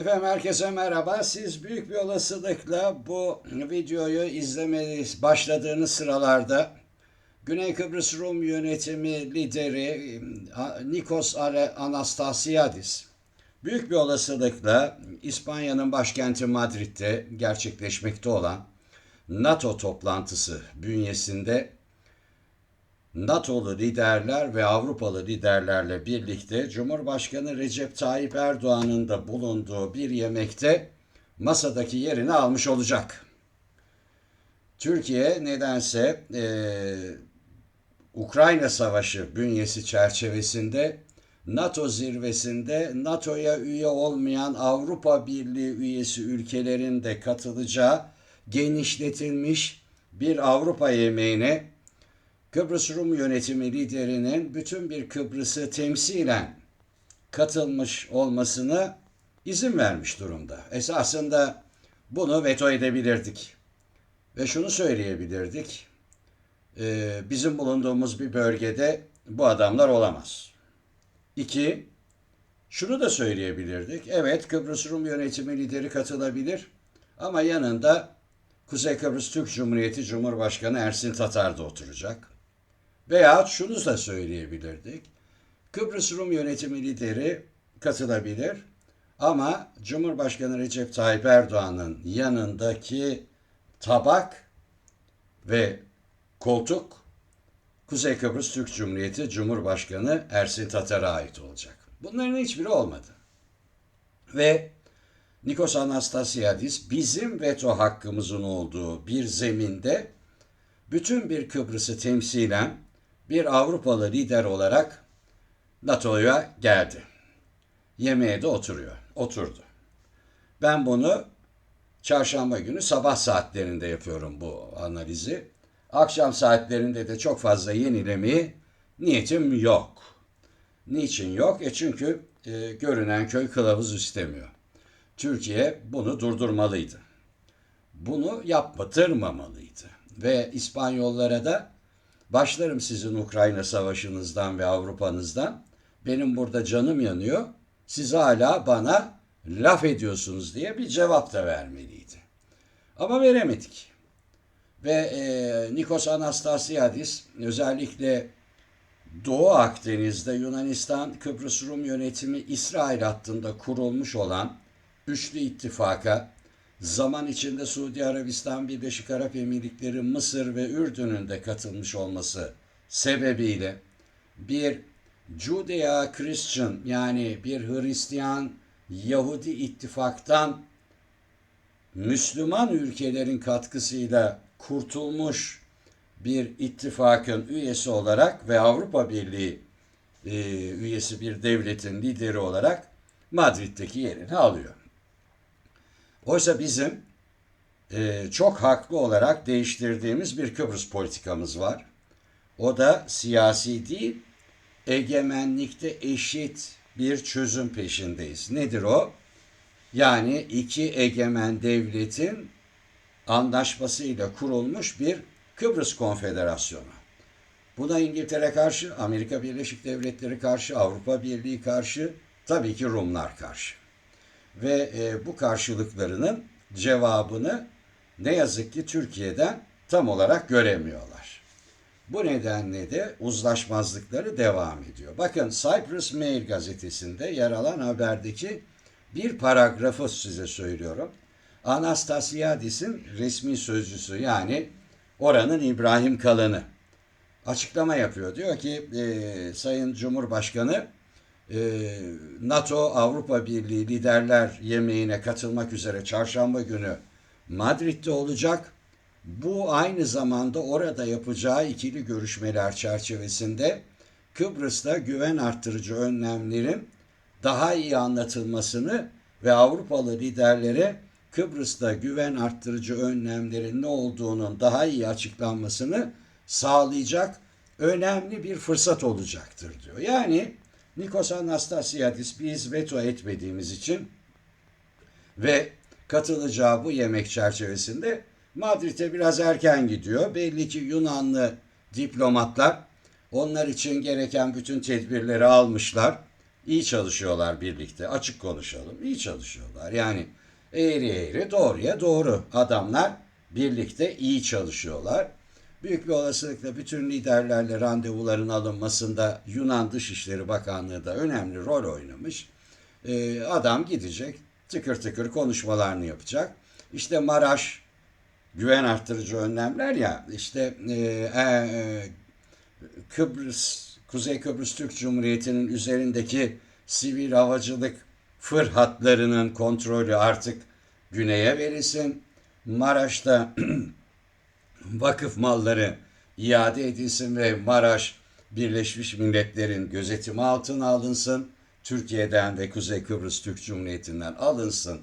Efendim herkese merhaba. Siz büyük bir olasılıkla bu videoyu izlemeye başladığınız sıralarda Güney Kıbrıs Rum yönetimi lideri Nikos Anastasiadis büyük bir olasılıkla İspanya'nın başkenti Madrid'de gerçekleşmekte olan NATO toplantısı bünyesinde NATO'lu liderler ve Avrupalı liderlerle birlikte Cumhurbaşkanı Recep Tayyip Erdoğan'ın da bulunduğu bir yemekte masadaki yerini almış olacak. Türkiye nedense e, Ukrayna Savaşı bünyesi çerçevesinde NATO zirvesinde NATO'ya üye olmayan Avrupa Birliği üyesi ülkelerin de katılacağı genişletilmiş bir Avrupa yemeğine Kıbrıs Rum yönetimi liderinin bütün bir Kıbrıs'ı temsilen katılmış olmasını izin vermiş durumda. Esasında bunu veto edebilirdik. Ve şunu söyleyebilirdik. Ee, bizim bulunduğumuz bir bölgede bu adamlar olamaz. İki, şunu da söyleyebilirdik. Evet Kıbrıs Rum yönetimi lideri katılabilir ama yanında Kuzey Kıbrıs Türk Cumhuriyeti Cumhurbaşkanı Ersin Tatar da oturacak. Veya şunu da söyleyebilirdik. Kıbrıs Rum yönetimi lideri katılabilir ama Cumhurbaşkanı Recep Tayyip Erdoğan'ın yanındaki tabak ve koltuk Kuzey Kıbrıs Türk Cumhuriyeti Cumhurbaşkanı Ersin Tatar'a ait olacak. Bunların hiçbiri olmadı. Ve Nikos Anastasiadis bizim veto hakkımızın olduğu bir zeminde bütün bir Kıbrıs'ı temsilen bir Avrupalı lider olarak NATO'ya geldi. Yemeğe de oturuyor, oturdu. Ben bunu çarşamba günü sabah saatlerinde yapıyorum bu analizi. Akşam saatlerinde de çok fazla yenilemeyi niyetim yok. Niçin yok? E çünkü e, görünen köy kılavuz istemiyor. Türkiye bunu durdurmalıydı. Bunu yaptırmamalıydı. Ve İspanyollara da başlarım sizin Ukrayna savaşınızdan ve Avrupa'nızdan. Benim burada canım yanıyor. Siz hala bana laf ediyorsunuz diye bir cevap da vermeliydi. Ama veremedik. Ve e, Nikos Anastasiadis özellikle Doğu Akdeniz'de Yunanistan, Kıbrıs Rum yönetimi İsrail hattında kurulmuş olan üçlü ittifaka zaman içinde Suudi Arabistan, Birleşik Arap Emirlikleri, Mısır ve Ürdün'ün de katılmış olması sebebiyle bir Judea Christian yani bir Hristiyan Yahudi ittifaktan Müslüman ülkelerin katkısıyla kurtulmuş bir ittifakın üyesi olarak ve Avrupa Birliği e, üyesi bir devletin lideri olarak Madrid'deki yerini alıyor. Oysa bizim e, çok haklı olarak değiştirdiğimiz bir Kıbrıs politikamız var. O da siyasi değil, egemenlikte eşit bir çözüm peşindeyiz. Nedir o? Yani iki egemen devletin anlaşmasıyla kurulmuş bir Kıbrıs Konfederasyonu. Buna İngiltere karşı, Amerika Birleşik Devletleri karşı, Avrupa Birliği karşı, tabii ki Rumlar karşı. Ve e, bu karşılıklarının cevabını ne yazık ki Türkiye'den tam olarak göremiyorlar. Bu nedenle de uzlaşmazlıkları devam ediyor. Bakın Cyprus Mail gazetesinde yer alan haberdeki bir paragrafı size söylüyorum. Anastasiadis'in resmi sözcüsü yani oranın İbrahim Kalın'ı açıklama yapıyor. Diyor ki e, Sayın Cumhurbaşkanı NATO Avrupa Birliği liderler yemeğine katılmak üzere çarşamba günü Madrid'de olacak. Bu aynı zamanda orada yapacağı ikili görüşmeler çerçevesinde Kıbrıs'ta güven arttırıcı önlemlerin daha iyi anlatılmasını ve Avrupalı liderlere Kıbrıs'ta güven arttırıcı önlemlerin ne olduğunun daha iyi açıklanmasını sağlayacak önemli bir fırsat olacaktır diyor. Yani Nikos Anastasiadis biz veto etmediğimiz için ve katılacağı bu yemek çerçevesinde Madrid'e biraz erken gidiyor. Belli ki Yunanlı diplomatlar onlar için gereken bütün tedbirleri almışlar. iyi çalışıyorlar birlikte. Açık konuşalım. İyi çalışıyorlar. Yani eğri eğri doğruya doğru adamlar birlikte iyi çalışıyorlar. Büyük bir olasılıkla bütün liderlerle randevuların alınmasında Yunan Dışişleri Bakanlığı da önemli rol oynamış. Ee, adam gidecek, tıkır tıkır konuşmalarını yapacak. İşte Maraş güven arttırıcı önlemler ya, işte e, e, Kıbrıs, Kuzey Kıbrıs Türk Cumhuriyeti'nin üzerindeki sivil havacılık fır hatlarının kontrolü artık güneye verilsin. Maraş'ta vakıf malları iade edilsin ve Maraş Birleşmiş Milletler'in gözetimi altına alınsın. Türkiye'den ve Kuzey Kıbrıs Türk Cumhuriyeti'nden alınsın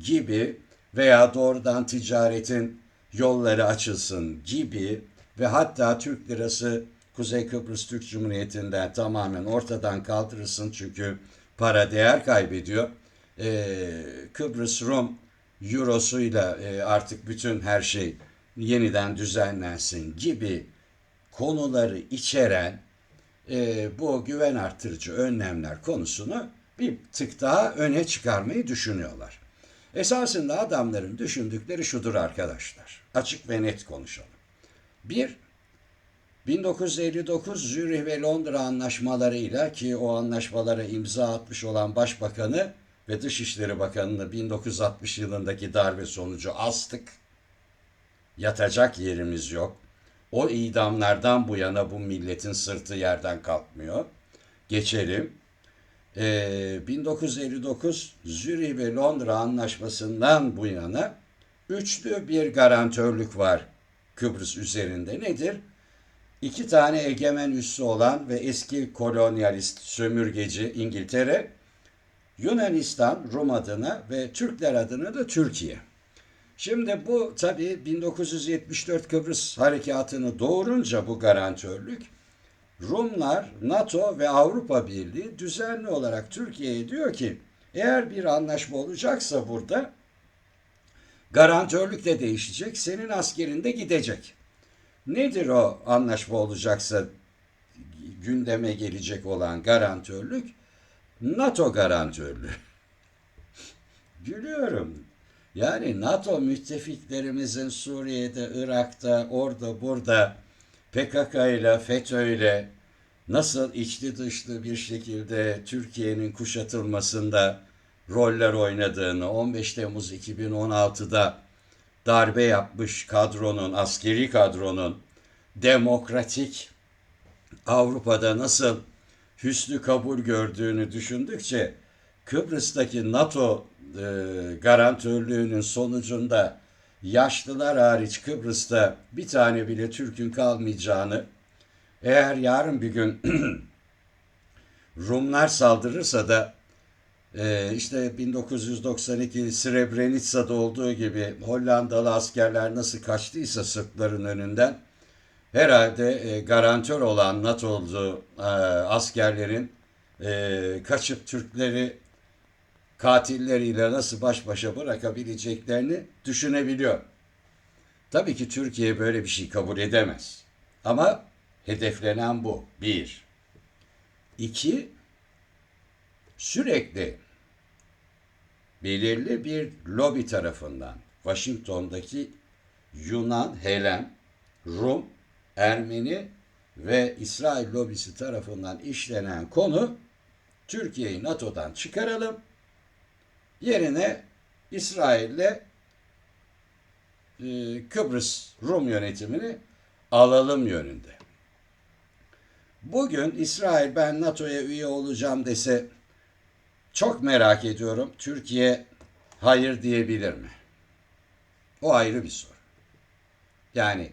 gibi veya doğrudan ticaretin yolları açılsın gibi ve hatta Türk lirası Kuzey Kıbrıs Türk Cumhuriyeti'nden tamamen ortadan kaldırılsın çünkü para değer kaybediyor. Ee, Kıbrıs Rum Euro'suyla e, artık bütün her şey yeniden düzenlensin gibi konuları içeren e, bu güven artırıcı önlemler konusunu bir tık daha öne çıkarmayı düşünüyorlar. Esasında adamların düşündükleri şudur arkadaşlar. Açık ve net konuşalım. Bir, 1959 Zürih ve Londra anlaşmalarıyla ki o anlaşmalara imza atmış olan Başbakanı ve Dışişleri Bakanı'nı 1960 yılındaki darbe sonucu astık. Yatacak yerimiz yok. O idamlardan bu yana bu milletin sırtı yerden kalkmıyor. Geçelim. Ee, 1959 Zürih ve Londra anlaşmasından bu yana üçlü bir garantörlük var Kıbrıs üzerinde. Nedir? İki tane egemen üssü olan ve eski kolonyalist sömürgeci İngiltere, Yunanistan Rum adına ve Türkler adına da Türkiye. Şimdi bu tabii 1974 Kıbrıs harekatını doğurunca bu garantörlük Rumlar, NATO ve Avrupa Birliği düzenli olarak Türkiye'ye diyor ki eğer bir anlaşma olacaksa burada garantörlük de değişecek, senin askerin de gidecek. Nedir o anlaşma olacaksa gündeme gelecek olan garantörlük? NATO garantörlüğü. Gülüyorum. Yani NATO müttefiklerimizin Suriye'de, Irak'ta, orada, burada PKK ile, FETÖ ile nasıl içli dışlı bir şekilde Türkiye'nin kuşatılmasında roller oynadığını 15 Temmuz 2016'da darbe yapmış kadronun, askeri kadronun demokratik Avrupa'da nasıl hüsnü kabul gördüğünü düşündükçe Kıbrıs'taki NATO e, garantörlüğünün sonucunda yaşlılar hariç Kıbrıs'ta bir tane bile Türk'ün kalmayacağını eğer yarın bir gün Rumlar saldırırsa da e, işte 1992 Srebrenica'da olduğu gibi Hollandalı askerler nasıl kaçtıysa Sırpların önünden herhalde e, garantör olan NATO'lu e, askerlerin e, kaçıp Türkleri katilleriyle nasıl baş başa bırakabileceklerini düşünebiliyor. Tabii ki Türkiye böyle bir şey kabul edemez. Ama hedeflenen bu. Bir. İki, sürekli belirli bir lobi tarafından Washington'daki Yunan, Helen, Rum, Ermeni ve İsrail lobisi tarafından işlenen konu Türkiye'yi NATO'dan çıkaralım. Yerine İsrail'le e, Kıbrıs Rum yönetimini alalım yönünde. Bugün İsrail ben NATO'ya üye olacağım dese çok merak ediyorum. Türkiye hayır diyebilir mi? O ayrı bir soru. Yani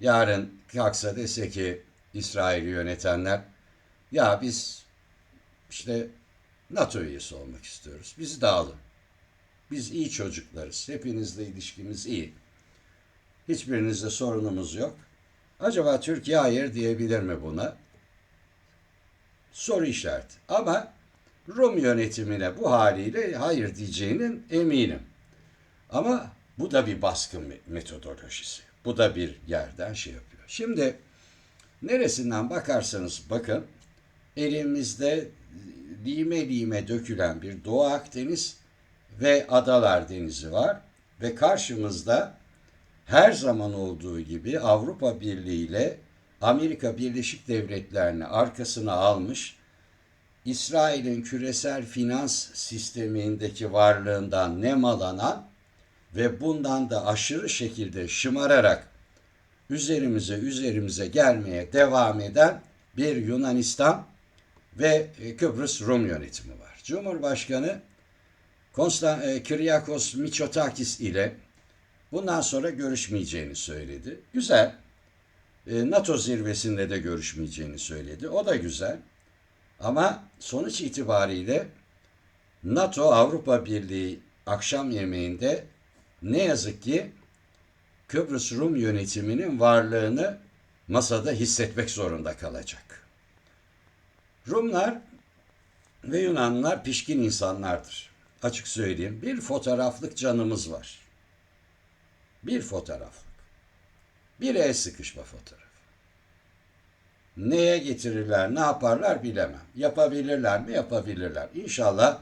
yarın kalksa dese ki İsrail'i yönetenler ya biz işte NATO üyesi olmak istiyoruz. Bizi de. Biz iyi çocuklarız. Hepinizle ilişkimiz iyi. Hiçbirinizle sorunumuz yok. Acaba Türkiye hayır diyebilir mi buna? Soru işareti. Ama Rum yönetimine bu haliyle hayır diyeceğinin eminim. Ama bu da bir baskın metodolojisi. Bu da bir yerden şey yapıyor. Şimdi neresinden bakarsanız bakın elimizde lime lime dökülen bir Doğu Akdeniz ve Adalar Denizi var. Ve karşımızda her zaman olduğu gibi Avrupa Birliği ile Amerika Birleşik Devletleri'ni arkasına almış İsrail'in küresel finans sistemindeki varlığından nemalanan ve bundan da aşırı şekilde şımararak üzerimize üzerimize gelmeye devam eden bir Yunanistan ve e, Kıbrıs Rum yönetimi var. Cumhurbaşkanı Konstan e, Kyriakos Mitsotakis ile bundan sonra görüşmeyeceğini söyledi. Güzel. E, NATO zirvesinde de görüşmeyeceğini söyledi. O da güzel. Ama sonuç itibariyle NATO Avrupa Birliği akşam yemeğinde ne yazık ki Kıbrıs Rum yönetiminin varlığını masada hissetmek zorunda kalacak. Rumlar ve Yunanlılar pişkin insanlardır. Açık söyleyeyim. Bir fotoğraflık canımız var. Bir fotoğraflık. Bir el sıkışma fotoğraf. Neye getirirler, ne yaparlar bilemem. Yapabilirler mi? Yapabilirler. İnşallah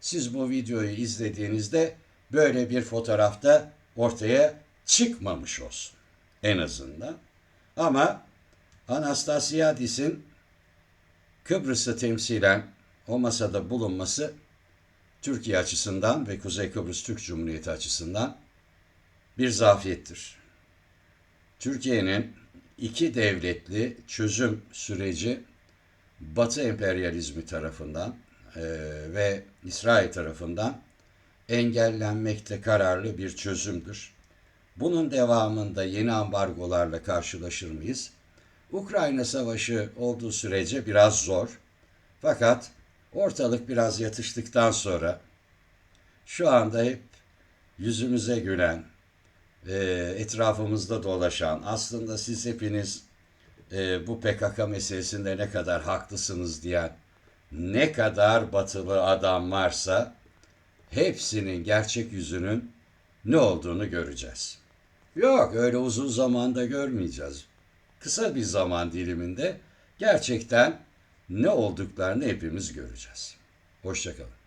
siz bu videoyu izlediğinizde böyle bir fotoğrafta ortaya çıkmamış olsun. En azından. Ama Anastasiadis'in Kıbrıs'ı temsilen o masada bulunması Türkiye açısından ve Kuzey Kıbrıs Türk Cumhuriyeti açısından bir zafiyettir. Türkiye'nin iki devletli çözüm süreci Batı emperyalizmi tarafından e, ve İsrail tarafından engellenmekte kararlı bir çözümdür. Bunun devamında yeni ambargolarla karşılaşır mıyız? Ukrayna Savaşı olduğu sürece biraz zor. Fakat ortalık biraz yatıştıktan sonra şu anda hep yüzümüze gülen, etrafımızda dolaşan, aslında siz hepiniz e, bu PKK meselesinde ne kadar haklısınız diyen ne kadar batılı adam varsa hepsinin gerçek yüzünün ne olduğunu göreceğiz. Yok öyle uzun zamanda görmeyeceğiz. Kısa bir zaman diliminde gerçekten ne olduklarını hepimiz göreceğiz. Hoşçakalın.